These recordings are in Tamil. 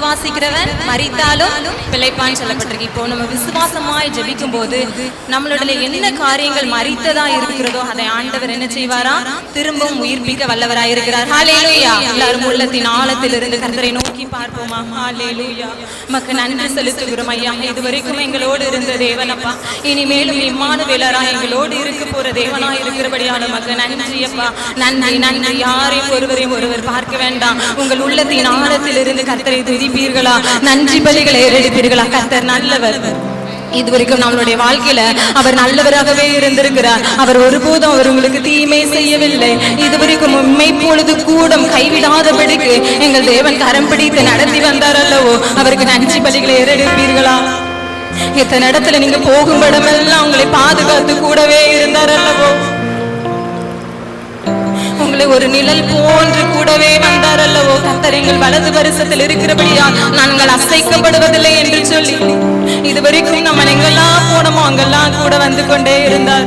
விசுவாசிக்கிறவன் மறித்தாலும் பிழைப்பான்னு சொல்லப்பட்டிருக்கு. இப்போ நம்ம விசுவாசமாய் ஜபிக்கும் போது நம்மளுடைய என்ன காரியங்கள் மறித்ததா இருக்கிறதோ அதை ஆண்டவர் என்ன செய்வாரா? திரும்பவும் உயிர்ப்பிக்க வல்லவராய் இருக்கிறார். ஹalleluya. எல்லாரும் உள்ளத்தின் ஆழத்தில் இருந்து கர்த்தரை நோக்கி பார்ப்போமா? ஹாலேலூயா மக்கு நன்றி செலுத்துகிறோம் ஐயா இதுவரைக்கும் எங்களோடு இருந்த தேவனப்பா. இனிமேலும் இம்மானுவேலரா எங்களோடு இருக்க போற தேவனா இருக்கிறபடியான மக்கு நன்றி அப்பா. நன்றி நன்றி. யாரையும் ஒருவரையும் ஒருவர் பார்க்க வேண்டாம். உங்கள் உள்ளத்தின் ஆழத்தில் இருந்து கர்த்தரை செய்வீர்களா? நன்றி பலிகளை ஏறெடுப்பீர்களா? கத்தர் நல்லவர். இதுவரைக்கும் நம்மளுடைய வாழ்க்கையில அவர் நல்லவராகவே இருந்திருக்கிறார். அவர் ஒருபோதும் அவர் உங்களுக்கு தீமை செய்யவில்லை. இதுவரைக்கும் உண்மை பொழுது கூடம் கைவிடாதபடிக்கு எங்கள் தேவன் கரம் பிடித்து நடத்தி வந்தார் அல்லவோ? அவருக்கு நன்றி பலிகளை ஏறெடுப்பீர்களா? எத்தனை இடத்துல நீங்க போகும் இடமெல்லாம் உங்களை பாதுகாத்து கூடவே இருந்தார் அல்லவோ? உங்களை ஒரு நிழல் போன்று கூடவே வந்தார் அல்லவோ கத்தர் எங்கள் வலது வருஷத்தில் இருக்கிறபடியா நாங்கள் அசைக்கப்படுவதில்லை என்று சொல்லி இதுவரைக்கும் நம்ம எங்கெல்லாம் போனோமோ அங்கெல்லாம் கூட வந்து கொண்டே இருந்தார்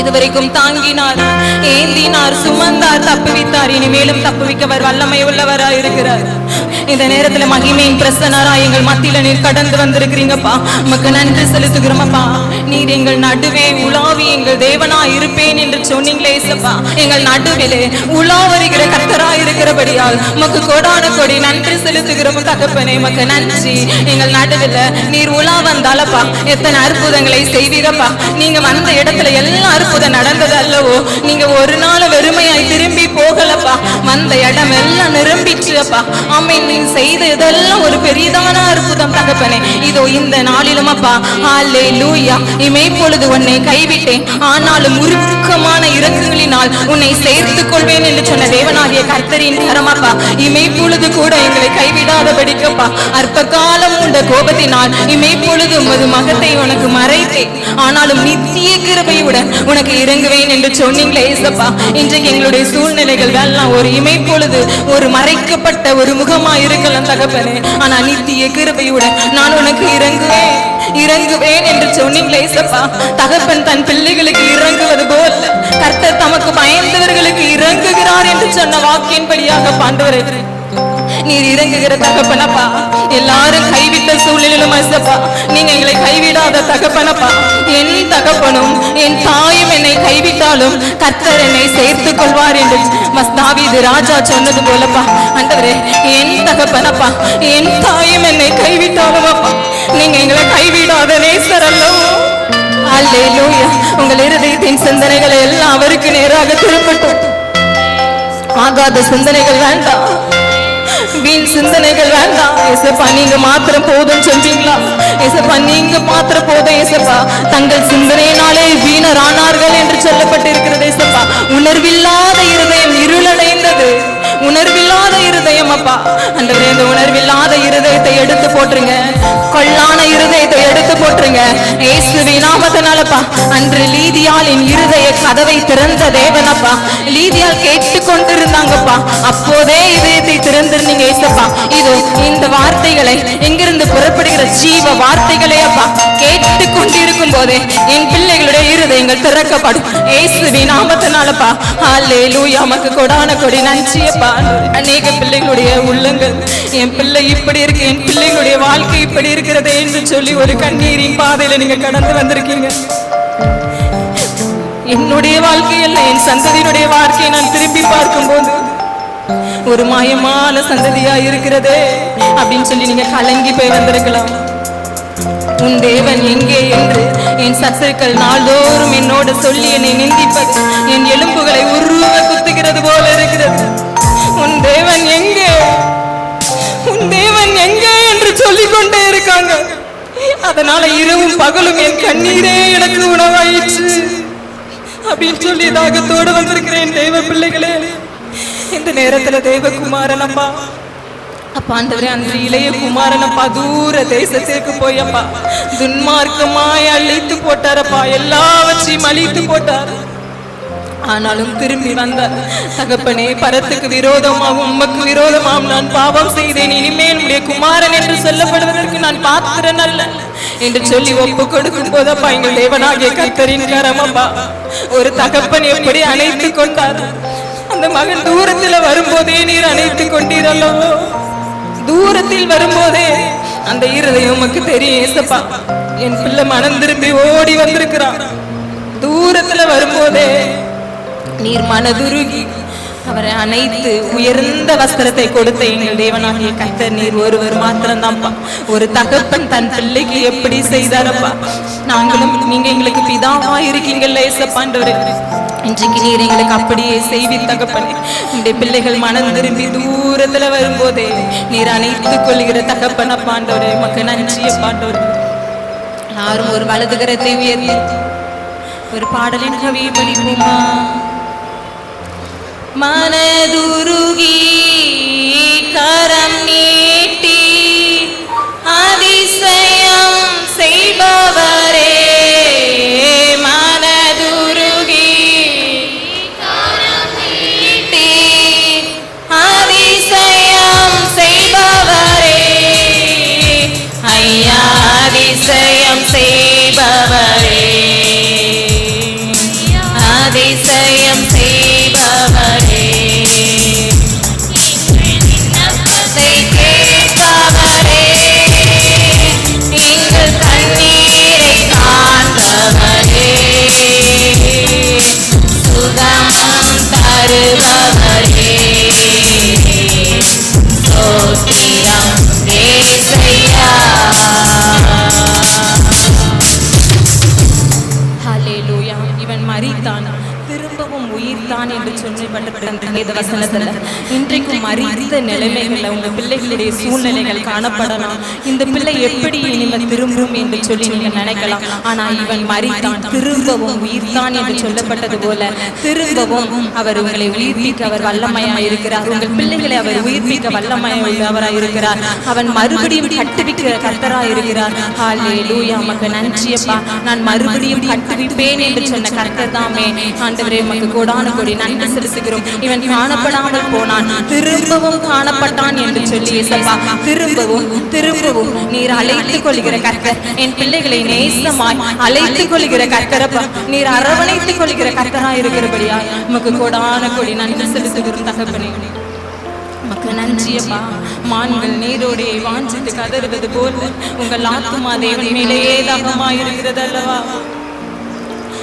இதுவரைக்கும் தாங்கினார் ஏந்தினார் சுமந்தார் தப்புவித்தார். இனிமேலும் தப்புவிக்கவர் வல்லமை உள்ளவராய் இருக்கிறார். இந்த நேரத்துல மகிமையின் பிரசனரா எங்கள் மத்தியில நீர் கடந்து வந்திருக்கிறீங்கப்பா. உமக்கு நன்றி செலுத்துகிறோமப்பா. நீர் எங்கள் நடுவே உலாவி எங்கள் தேவனா இருப்பேன் என்று சொன்னீங்களே சப்பா எங்கள் நடுவிலே உலா வருகிற கத்தரா இருக்கிறபடியால் உமக்கு கொடான கொடி நன்றி செலுத்துகிறோம் தகப்பனே. உமக்கு நன்றி. எங்கள் நடுவில் நீர் உலா வந்தாலப்பா. எத்தனை அற்புதங்களை செய்வீரப்பா. நீங்க வந்த இடத்துல எல்லாரும் அற்புதம் நடந்தது அல்லவோ நீங்க ஒரு நாள் வெறுமையாய் திரும்பி போகலப்பா. வந்த இடம் எல்லாம் நிரம்பிச்சு அப்பா ஆமை நீ செய்த இதெல்லாம் ஒரு பெரியதான அற்புதம் தகப்பனே. இதோ இந்த நாளிலும் அப்பா ஆலே லூயா இமை பொழுது உன்னை கைவிட்டேன். ஆனாலும் உருக்கமான இறக்குகளினால் உன்னை சேர்த்துக் கொள்வேன் என்று சொன்ன தேவனாகிய கர்த்தரின் கரமாப்பா. இமை பொழுது கூட எங்களை கைவிடாதபடிக்கப்பா. அற்ப காலம் உண்ட கோபத்தினால் இமை பொழுது உமது மகத்தை உனக்கு மறைத்தேன். ஆனாலும் நித்திய கிருபையுடன் உனக்கு இறங்குவேன் என்று சொன்னீங்களே ஏசப்பா இன்றைக்கு எங்களுடைய சூழ்நிலைகள் எல்லாம் ஒரு இமை பொழுது ஒரு மறைக்கப்பட்ட ஒரு முகமா இருக்கலாம் தகப்பனே. ஆனா நித்திய கிருபையுடன் நான் உனக்கு இறங்குவேன் இறங்குவேன் என்று சொன்னீங்களே ஏசப்பா தகப்பன் தன் பிள்ளைகளுக்கு இறங்குவது போல் கர்த்தர் தமக்கு பயந்தவர்களுக்கு இறங்குகிறார் என்று சொன்ன வாக்கின்படியாக பாண்டவரே நீர் இறங்குகிற தகப்பனப்பா. எல்லாரும் கைவிட்ட சூழ்நிலையிலும் அசப்பா. நீங்க எங்களை கைவிடாத தகப்பனப்பா. என் தகப்பனும் என் தாயும் என்னை கைவிட்டாலும் கர்த்தர் என்னை சேர்த்துக் கொள்வார் என்று மஸ் ராஜா சொன்னது போலப்பா. ஆண்டவரே என் தகப்பனப்பா என் தாயும் என்னை கைவிட்டாலும் அப்பா. நீங்க எங்களை கைவிடாத நேசர் அல்லவோ. உங்கள் இருதயத்தின் சிந்தனைகளை எல்லாம் அவருக்கு நேராக திருப்பட்டும். ஆகாத சிந்தனைகள் வேண்டாம். வீண் சிந்தனைகள் வேண்டாம் ஏசப்பா நீங்க மாத்திரம் போதும் சொல்றீங்களா ஏசப்பா நீங்க மாத்திரம் போதும் ஏசப்பா. தங்கள் சிந்தனையினாலே வீணரானார்கள் என்று சொல்லப்பட்டிருக்கிறது. இருதயம் அப்பா அண்டவரே இந்த உணர்வில்லாத இருதயத்தை எடுத்து போட்டுருங்க. கொள்ளான இருதயத்தை எடுத்து போட்டுருங்க. இயேசுவி நாமத்தினாலப்பா அன்று லீதியால் என் இருதய கதவை திறந்த தேவனப்பா லீதியால் கேட்டு கொண்டிருந்தாங்கப்பா அப்போதே இதயத்தை திறந்திருந்தீங்க ஏசப்பா. இது இந்த வார்த்தைகளை எங்கிருந்து புறப்படுகிற ஜீவ வார்த்தைகளே அப்பா கேட்டு கொண்டிருக்கும் போதே என் பிள்ளைகளுடைய இருதயங்கள் திறக்கப்படும். ஏசுவி நாமத்தினாலப்பா. ஹalleluya நமக்கு கொடான கொடி. நன்றியப்பா. அநேக பிள்ளைகளுடைய உள்ளங்கள். என் பிள்ளை இப்படி இருக்கு என் பிள்ளைகளுடைய வாழ்க்கை இப்படி இருக்கிறதே என்று சொல்லி ஒரு கண்ணீரின் பாதையில நீங்க கடந்து வந்திருக்கீங்க. என்னுடைய வாழ்க்கையில் என் சந்ததியினுடைய வாழ்க்கையை நான் திரும்பி பார்க்கும்போது ஒரு மாயமான சந்ததியா இருக்கிறதே அப்படின்னு சொல்லி நீங்க கலங்கி போய் வந்திருக்கலாம். உன் தேவன் எங்கே என்று என் சத்துருக்கள் நாள்தோறும் என்னோடு சொல்லி என்னை நிந்திப்பது என் எலும்புகளை உருவ குத்துகிறது போல இருக்கிறது. கொண்டே இருக்காங்க. அதனால இரவும் பகலும் என் கண்ணீரே எனக்கு உணவாயிற்று. அப்படின்னு சொல்லி தாகத்தோடு வந்திருக்கிறேன் தெய்வ பிள்ளைகளே. இந்த நேரத்துல தேவகுமாரன் அப்பா. அப்பா ஆண்டவரே அந்த இளைய குமாரன் அப்பா தூர தேசத்திற்கு போய் அப்பா. துன்மார்க்கமாய் அழித்து போட்டாரப்பா எல்லாவற்றையும் அழித்து போட்டார். ஆனாலும் திரும்பி வந்தார் தகப்பனே பரத்துக்கு விரோதமாகவும் உமக்கு விரோதமாகவும் நான் பாவம் செய்தேன். இனிமேல் உடைய குமாரன் என்று சொல்லப்படுவதற்கு நான் பார்க்கிறேன் அல்ல என்று சொல்லி ஒப்பு கொடுக்கும் போதப்பா எங்கள் தேவனாகிய கர்த்தரின் கரமப்பா ஒரு தகப்பன் எப்படி அணைத்து கொண்டார்? அந்த மகன் தூரத்துல வரும்போதே நீர் அணைத்து கொண்டீரல்லோ தூரத்தில் வரும்போதே அந்த இருதயம் உமக்கு தெரியும் ஏசப்பா. என் பிள்ளை மனம் திரும்பி ஓடி வந்திருக்கிறான். தூரத்துல வரும்போதே நீர் மனதுருகி அவரை அனைத்து உயர்ந்த வஸ்திரத்தை கொடுத்த எங்கள் தேவனாகிய கத்தர் நீர் ஒருவர் மாத்திரம்தான்ப்பா. ஒரு தகப்பன் தன் பிள்ளைக்கு எப்படி செய்தாரப்பா? நாங்களும் நீங்க எங்களுக்கு பிதாவா இருக்கீங்கல்ல ஏசப்பாண்டவரே இன்றைக்கு நீர் எங்களுக்கு அப்படியே செய்வி தகப்பனே. உங்களுடைய பிள்ளைகள் மனம் திரும்பி தூரத்துல வரும்போதே நீர் அனைத்துக் கொள்கிற தகப்பன பாண்டவரே மக்க நன்றிய பாண்டவர் யாரும் ஒரு வலது கரத்தை உயர்த்தி ஒரு பாடலின் கவியை படிப்போமா? மனதுருகி கரம் நீட்டி அதிசயம் செய்பவரே. மனதுருகி கரம் நீட்டி அதிசயம் செய்பவரே. ஐயா அதிசயம் மரணமும் உயிர் தான் என்று சொல்லப்பட்டிருக்கிற வேத வசனத்துல இன்றைக்கும் மரித்த நிலைமைகள்ல உங்க பிள்ளைகளுடைய சூழ்நிலைகள் காணப்படலாம். இந்த பிள்ளை எப்படி இனிமேல் திரும்பும் என்று சொல்லி நீங்க நினைக்கலாம். ஆனா இவன் மறித்தான் திரும்பவும் உயிர்த்தான் என்று சொல்லப்பட்டது போல திரும்பவும் அவர் உங்களை உயிர்ப்பிக்க அவர் வல்லமையா இருக்கிறார். உங்கள் பிள்ளைகளை அவர் உயிர்ப்பிக்க வல்லமையா உள்ளவராய் இருக்கிறார். அவன் மறுபடியும் கட்டுவிக்கிற கர்த்தரா இருக்கிறார். ஹாலே லூயா உமக்கு நன்றியப்பா. நான் மறுபடியும் கட்டுவிப்பேன் என்று சொன்ன கர்த்தர் தாமே. ஆண்டவரே உமக்கு கோடான கோடி நன்றி செலுத்துகிறோம். இவன் காணப்படாமல் போனான். திரும்பவும் காணப்பட்டான் என்று சொல்லி இயேசப்பா திரும்பவும் திரும்பவும் நீர் அழைத்துக் கொள்கிற கர்த்தர். என் பிள்ளைகளை நேசமாய் அழைத்துக் கொள்கிற கர்த்தரப்பா நீர் அரவணைத்துக் கொள்கிற கர்த்தரா இருக்கிறபடியா உமக்கு கோடான கோடி நன்றி செலுத்துகிறோம் தகப்பனே. உமக்கு நன்றியப்பா. மான்கள் நீரோடையை வாஞ்சித்து கதறுவது போல் உங்கள் ஆத்துமா தேவன் மேலேயே தாகமாய் இருக்கிறது அல்லவா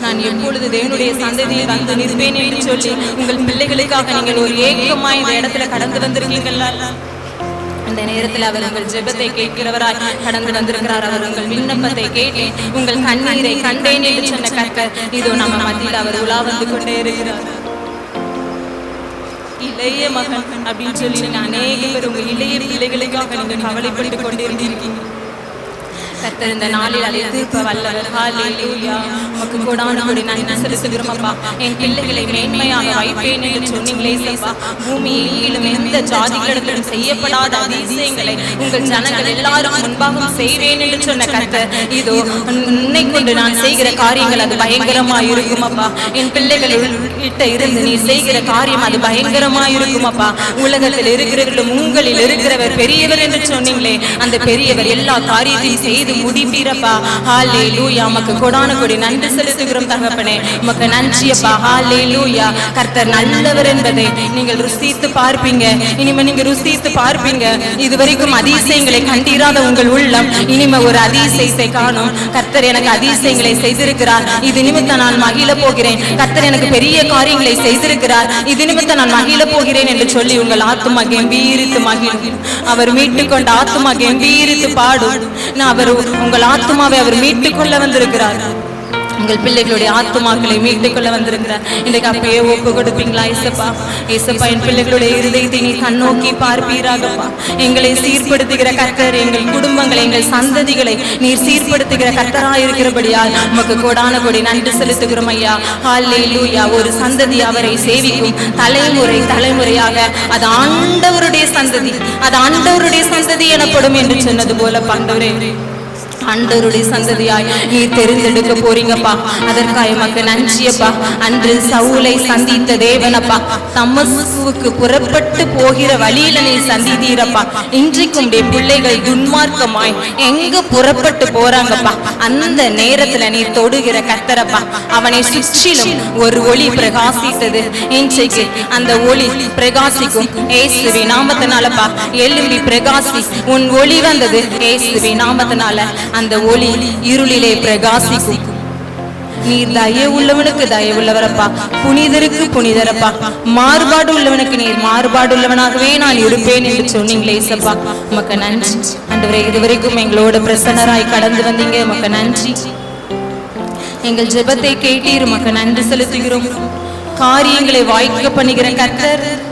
நான் எப்பொழுது தேவனுடைய சந்ததியில் வந்து நிற்பேன் என்று சொல்லி உங்கள் பிள்ளைகளுக்காக நீங்கள் ஒரு ஏக்கமாய் இந்த இடத்துல கடந்து வந்திருக்கீர்கள் அந்த நேரத்தில் அவர் உங்கள் ஜெபத்தை கேட்கிறவராய் கடந்து வந்திருக்கிறார். அவர் உங்கள் விண்ணப்பத்தை கேட்டேன் உங்கள் கண்ணீரை கண்டேன் என்று சொன்ன கற்கர் இதோ நம்ம மத்தியில் அவர் உலா வந்து கொண்டே இருக்கிறார். இளைய மகன் அப்படின்னு சொல்லி நீங்க அநேக பேர் உங்க இளைய பிள்ளைகளுக்காக நீங்க கவலைப்பட்டு கொண்டிருந்தீங்க கர்த்தர் இந்த நாளில் அதை தீர்க்க உமக்கு நன்றி செலுத்துகிறோம் அப்பா. என் பிள்ளைகளை மேன்மையாக வைப்பேன் என்று சொன்னீங்களே எந்த ஜாதிகளிடத்திலும் செய்யப்படாத அதிசயங்களை உங்கள் ஜனங்கள் எல்லாரும் முன்பாக செய்வேன் என்று சொன்ன இதோ உன்னை கொண்டு நான் செய்கிற காரியங்கள் அது பயங்கரமா இருக்கும் அப்பா. என் பிள்ளைகள் கிட்ட இருந்து நீ செய்கிற காரியம் அது பயங்கரமா இருக்கும் அப்பா. உலகத்தில் இருக்கிறவர்களும் உங்களில் இருக்கிறவர் பெரியவர் என்று சொன்னீங்களே அந்த பெரியவர் எல்லா காரியத்தையும் செய்து உதிப்பீரப்பா ஹாலே லூயா உமக்கு கொடான கொடி நன்றி செலுத்துகிறோம் தகப்பனே. உமக்கு நன்றியப்பா. ஹாலே லூயா கர்த்தர் நல்லவர் என்பதை நீங்கள் ருசித்து பார்ப்பீங்க. இனிமே நீங்க ருசித்து பார்ப்பீங்க. இதுவரைக்கும் அதிசயங்களை கண்டீராத உங்கள் உள்ளம் இனிமே ஒரு அதிசயத்தை காணும். கர்த்தர் எனக்கு அதிசயங்களை செய்திருக்கிறார். இது நிமித்தம் நான் மகிழ போகிறேன். கர்த்தர் எனக்கு பெரிய காரியங்களை செய்திருக்கிறார். இது நிமித்தம் நான் மகிழ போகிறேன் என்று சொல்லி உங்கள் ஆத்துமா கம்பீரித்து மகிழும். அவர் மீட்டுக் கொண்ட ஆத்துமா கம்பீரித்து பாடும். நான் அவர் உங்கள் ஆத்மாவை அவர் மீட்டுக் கொள்ள வந்திருக்கிறார். உங்கள் பிள்ளைகளுடைய ஆத்மாக்களை மீட்டுக் கொள்ள வந்திருக்கிறார். இன்றைக்கு அப்பயே ஒப்பு கொடுப்பீங்களா இசப்பா இசப்பா என் பிள்ளைகளுடைய இருதயத்தை நீ கண்ணோக்கி பார்ப்பீராகப்பா. எங்களை சீர்படுத்துகிற கர்த்தர் எங்கள் குடும்பங்களை எங்கள் சந்ததிகளை நீர் சீர்படுத்துகிற கர்த்தரா இருக்கிறபடியால் நமக்கு கொடான கொடி நன்றி செலுத்துகிறோம் ஐயா. ஹalleluya. ஒரு சந்ததி அவரை சேவிக்கும் தலைமுறை தலைமுறையாக அது ஆண்டவருடைய சந்ததி அது ஆண்டவருடைய சந்ததி எனப்படும் என்று சொன்னது போல பண்டவரே ஆண்டவருடைய சந்ததியாய் நீ தெரிந்தெடுக்க போறீங்கப்பா. அதற்காக எமக்கு நன்றியப்பா. அன்று சவுலை சந்தித்த தேவனப்பா. தமஸ்குவுக்கு புறப்பட்டு போகிற வழியில நீ சந்தித்தீரப்பா. இன்றைக்கும் பிள்ளைகள் துன்மார்க்கமாய் எங்க புறப்பட்டு போறாங்கப்பா. அந்த நேரத்துல நீ தொடுகிற கத்தரப்பா அவனை சுற்றிலும் ஒரு ஒளி பிரகாசித்தது. இன்றைக்கு அந்த ஒளி பிரகாசிக்கும். ஏசுவி நாமத்தினாலப்பா. எழும்பி பிரகாசி உன் ஒளி வந்தது. ஏசுவி நாமத்தினால. அந்த ஒளி இருளிலே பிரகாசிக்கும். நீர் தய உள்ளவனுக்கு தயவு உள்ளவரப்பா. புனிதருக்கு புனிதரப்பா. மாறுபாடு உள்ளவனுக்கு நீர் மாறுபாடு உள்ளவனாகவே நான் இருப்பேன் என்று சொன்னீங்களே சப்பா உமக்கு நன்றி. அன்றுவரை இதுவரைக்கும் எங்களோட பிரசன்னராய் கடந்து வந்தீங்க. உமக்கு நன்றி. எங்கள் ஜெபத்தை கேட்டீர். உமக்கு நன்றி செலுத்துகிறோம். காரியங்களை வாய்க்க பண்ணுகிற கர்த்தர்.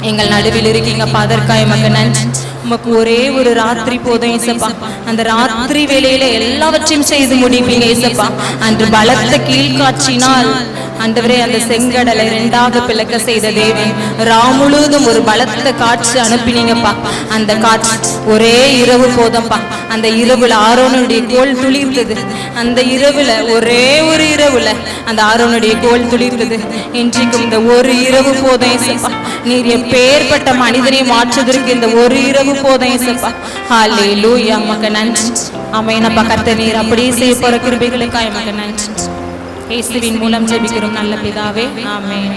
எங்கள் நடுவில் இருக்கீங்கப்பா அதற்காக மக்க நன்றி. உமக்கு ஒரே ஒரு ராத்திரி போதும் ஏசப்பா அந்த ராத்திரி வேலையில எல்லாவற்றையும் செய்து முடிப்பீங்க ஏசப்பா அன்று பலத்த கீழ்காட்சினால் ஆண்டவரே அந்த செங்கடலை இரண்டாக பிளக்க செய்த தேவன். ரா முழுவதும் ஒரு பலத்த காற்று அனுப்பினீங்கப்பா. அந்த காற்று ஒரே இரவு போதும்பா. அந்த இரவுல ஆரோனுடைய கோல் துளிர்த்தது அந்த இரவுல ஒரே ஒரு இரவுல அந்த ஆரோனுடைய கோல் துளிர்த்தது இன்றைக்கும் இந்த ஒரு இரவு போதும் ஏசப்பா நீர் எப்பேற்பட்ட மனிதனை மாற்றுவதற்கு இந்த ஒரு இரவு போதும் ஏசப்பா ஹாலே லூயா மக்க நன்றி அமைனப்பா கத்த நீர் அப்படியே செய்ய போற கிருபைகளுக்காக மக்க நன்றி. இயேசுவின் மூலம் ஜெபிக்கிறோம். நல்ல பிதாவே. ஆமென்.